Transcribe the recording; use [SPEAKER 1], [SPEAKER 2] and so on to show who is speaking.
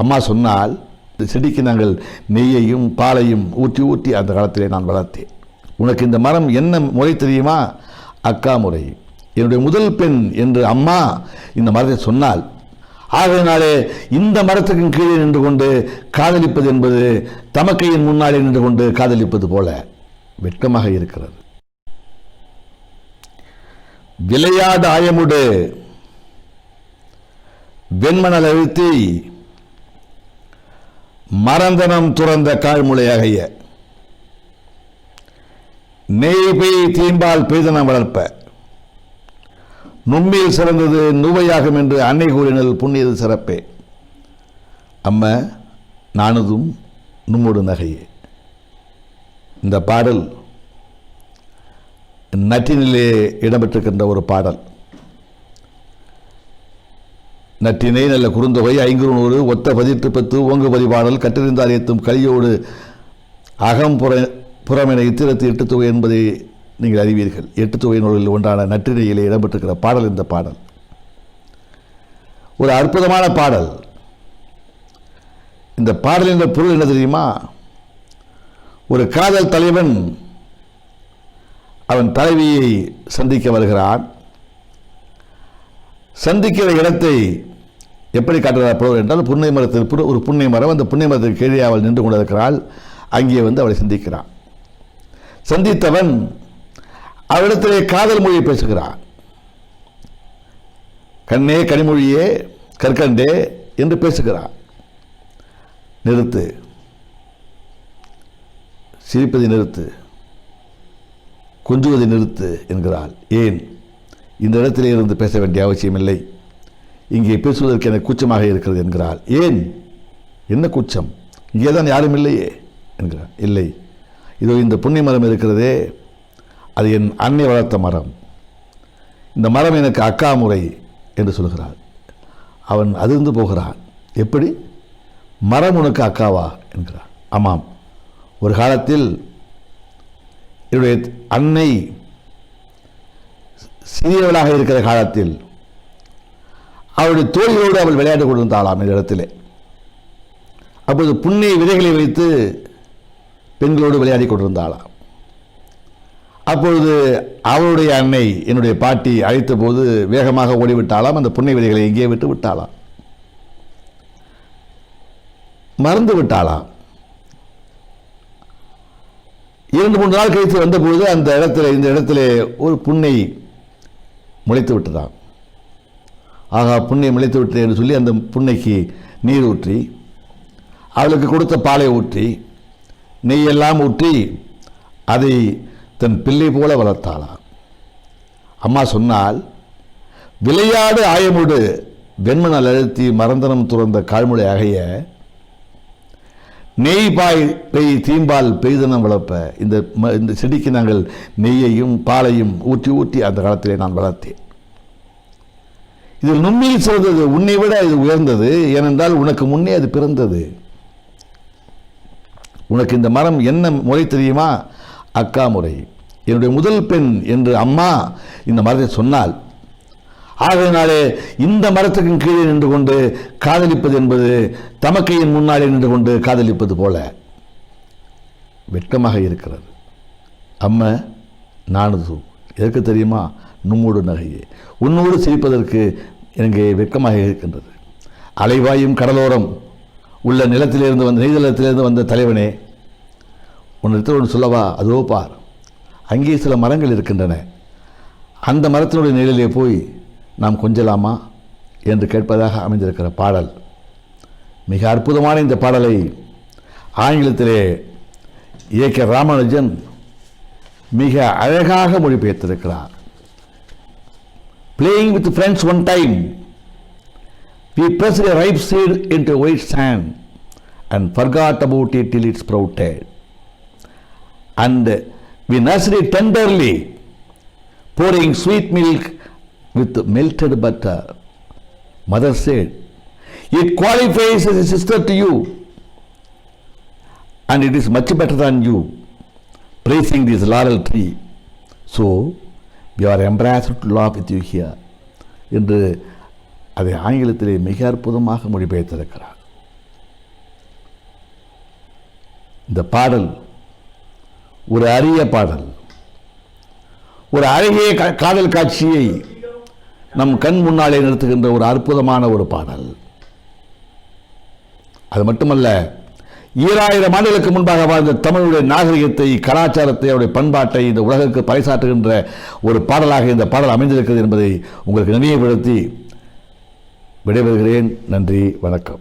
[SPEAKER 1] அம்மா சொன்னால் இந்த செடிக்கு நாங்கள் நெய்யையும் பாலையும் ஊற்றி ஊற்றி அந்த காலத்திலே நான் வளர்த்தேன். உனக்கு இந்த மரம் என்ன முறை தெரியுமா? அக்கா முறை. என்னுடைய முதல் பெண் என்று அம்மா இந்த மரத்தை சொன்னால் ஆகையினாலே இந்த மரத்துக்கு கீழே நின்று கொண்டு காதலிப்பது என்பது தமக்கையின் முன்னாலே நின்று கொண்டு காதலிப்பது போல வெட்கமாக இருக்கிறது. விளையாடு ஆயமுடு வெண்மணல் அழுத்தி மறந்தனம் துறந்த காழ்முளையாகைய நெய் பெய் தீம்பால் பெய்தனம் வளர்ப்ப. நுண்மையில் சிறந்தது நுவையாகும் என்று அன்னை கூறினல் புண்ணியது சிறப்பே. அம்ம நானதும் நும்மோடு நகையே. இந்த பாடல் நற்றினிலே இடம்பெற்றிருக்கின்ற ஒரு பாடல். நற்றினை நல்ல குறுந்தொகை ஐங்குறுநூறு ஒத்த பதிற்று பத்து ஓங்கு பதிபாடல் கற்றறிந்தார் ஏத்தும் கலியோடு அகம்புற புறமென இத்திரத்து எட்டு தொகை என்பதை நீங்கள் அறிவீர்கள். எட்டு தொகை நூல்களில் ஒன்றான நற்றினையிலே இடம்பெற்றிருக்கிற பாடல் இந்த பாடல். ஒரு அற்புதமான பாடல். இந்த பாடல் என்ற பொருள் என்ன தெரியுமா? ஒரு காதல் தலைவன் அவன் தலைவியை சந்திக்க வருகிறான். சந்திக்கிற இடத்தை எப்படி காட்டுகிறார் புலவர் என்றால் புன்னை மரத்திற்கு ஒரு புன்னை மரம் அந்த புன்னை மரத்திற்கு கீழே அவள் நின்று கொண்டிருக்கிறாள். அங்கே வந்து அவளை சந்திக்கிறான். சந்தித்தவன் அவளிடத்திலே காதல் மொழியை பேசுகிறான். கண்ணே கனிமொழியே கற்கண்டே என்று பேசுகிறான். நிறுத்து. சிரிப்பதை நிறுத்து. கொஞ்சுவதை நிறுத்து என்கிறாள். ஏன்? இந்த இடத்திலே இருந்து பேச வேண்டிய அவசியமில்லை. இங்கே பேசுவதற்கு எனக்கு கூச்சமாக இருக்கிறது என்கிறாள். ஏன்? என்ன கூச்சம்? இங்கே தான் யாரும் இல்லையே என்கிறார் இல்லை. இதோ இந்த புண்ணிய மரம் இருக்கிறதே அது என் அன்னை வளர்த்த மரம். இந்த மரம் எனக்கு அக்கா முறை என்று சொல்கிறாள். அவன் அதிர்ந்து போகிறான். எப்படி? மரம் உனக்கு அக்காவா? என்கிறான் ஆமாம். ஒரு காலத்தில் என்னுடைய அன்னை சிறியவளாக இருக்கிற காலத்தில் அவளுடைய தோழியோடு அவள் விளையாட்டு கொண்டிருந்தாளாம் இந்த இடத்திலே. அப்போது புண்ணிய விதைகளை வைத்து பெண்களோடு விளையாடி கொண்டிருந்தாளாம். அப்பொழுது அவளுடைய அன்னை என்னுடைய பாட்டி அழைத்த போது வேகமாக ஓடிவிட்டாலாம் அந்த புண்ணிய விதைகளை எங்கேயே விட்டு விட்டாளாம். மறந்து விட்டாளாம். இரண்டு மூன்று நாள் கழித்து வந்தபொழுது அந்த இடத்துல இந்த இடத்துல ஒரு புண்ணை முளைத்து விட்டதாம். ஆகா புண்ணை முளைத்து விட்டேன் என்று சொல்லி அந்த புண்ணைக்கு நீர் ஊற்றி அவளுக்கு கொடுத்த பாலை ஊற்றி நெய்யெல்லாம் ஊற்றி அதை தன் பிள்ளை போல வளர்த்தாளாம் அம்மா சொன்னால் விளையாடு ஆயமுடு வெண்மணல் அழுத்தி மறந்தனம் துறந்த கால்முளை அகைய நெய் பாய் பெய் தீம்பால் பெய்தனம் வளர்ப்ப இந்த ம- இந்த செடிக்கு நாங்கள் நெய்யையும் பாலையும் ஊற்றி ஊற்றி அந்த காலத்திலே நான் வளர்த்தேன். இதில் நுண்ணில் சிறந்தது உன்னை விட இது உயர்ந்தது ஏனென்றால் உனக்கு முன்னே அது பிறந்தது. உனக்கு இந்த மரம் என்ன முறை தெரியுமா? அக்கா முறை. என்னுடைய முதல் பெண் என்று அம்மா இந்த மரத்தை சொன்னால் ஆகையினாலே இந்த மரத்துக்கும் கீழே நின்று கொண்டு காதலிப்பது என்பது தமக்கையின் முன்னாலே நின்று கொண்டு காதலிப்பது போல வெட்கமாக இருக்கிறது. அம்மா நானது. எதற்கு தெரியுமா? நும்மோடு நகையே. உன்னோடு சிரிப்பதற்கு எனக்கு வெட்கமாக இருக்கின்றது. அலைவாயும் கடலோரம் உள்ள நிலத்திலிருந்து வந்த நீதளத்திலிருந்து வந்த தலைவனே உன்னிடத்தில் ஒன்று சொல்லவா? அதோ பார். அங்கே சில மரங்கள் இருக்கின்றன. அந்த மரத்தினுடைய நிழலிலே போய் நாம் கொஞ்சலாமா? என்று கேட்பதாக அமைந்திருக்கிற பாடல். மிக அற்புதமான இந்த பாடலை ஆங்கிலத்திலே ஏ ராமானுஜன் மிக அழகாக மொழிபெயர்த்திருக்கிறார். playing with friends one time. We pressed a ripe seed into white sand and forgot about it till it sprouted. And we nursed it tenderly, pouring sweet milk with melted butter. Mother said, It qualifies as a sister to you, and it is much better than you, praising this laurel tree. So, we are embraced law with you here என்று அதை ஆங்கிலத்திலே மிக அற்புதமாக மொழிபெயர்த்திருக்கிறார். இந்த பாடல் ஒரு அரிய பாடல். ஒரு அழகிய காதல் காட்சியை நம் கண் முன்னாலே நிறுத்துகின்ற ஒரு அற்புதமான ஒரு பாடல். அது மட்டுமல்ல ஈராயிரம் ஆண்டுகளுக்கு முன்பாக வாழ்ந்த தமிழுடைய நாகரிகத்தை கலாச்சாரத்தை அவருடைய பண்பாட்டை இந்த உலகிற்கு பறைசாற்றுகின்ற ஒரு பாடலாக இந்த பாடல் அமைந்திருக்கிறது என்பதை உங்களுக்கு நினைவுபடுத்தி விடைபெறுகிறேன். நன்றி வணக்கம்.